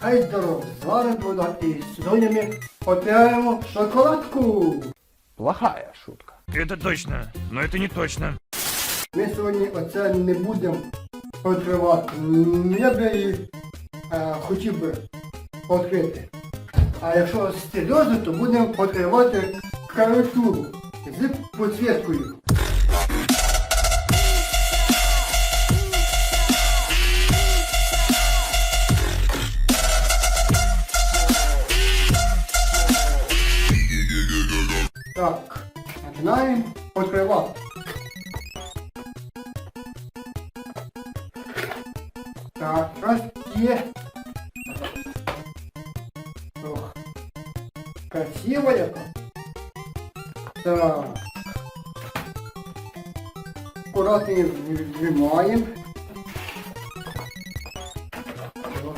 Хай здоров, з вами Богдан і сьогодні ми отримаємо шоколадку. Плохая шутка. Это точно, но это не точно. Ми сьогодні оце не будемо відкривати. М, Я би її е, хотів би відкрити. А якщо серйозно, то будемо відкривати клавіатуру з підсвіткою. Так, починаємо відкривати. Так, раз є. Ох, красиво яка. Так. Аккуратно. Ох.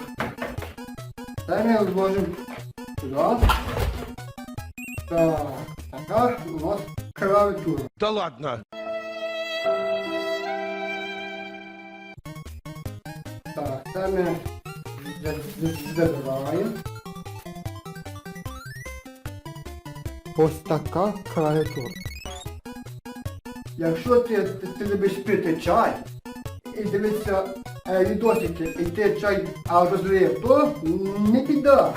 Це ми вложимо сюди. Так, така у нас клавіатура. Да ладно. Так, це ми за- за- забираємо. Ось така клавіатура. Якщо ти, ти, ти любиш пити чай і дивитися е, відосики, і ти чай а, розлив, то не біда.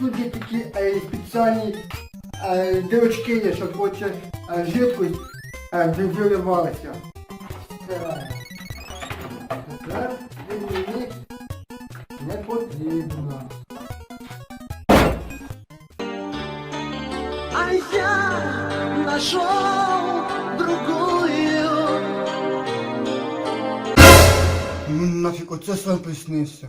Тут є такі е, спеціальні е, є, щоб хоче е, жидкость е, виливалася. Так. Тепер він мені не потрібно. А я нашел другую. Ну нафіг, оце сам приснився.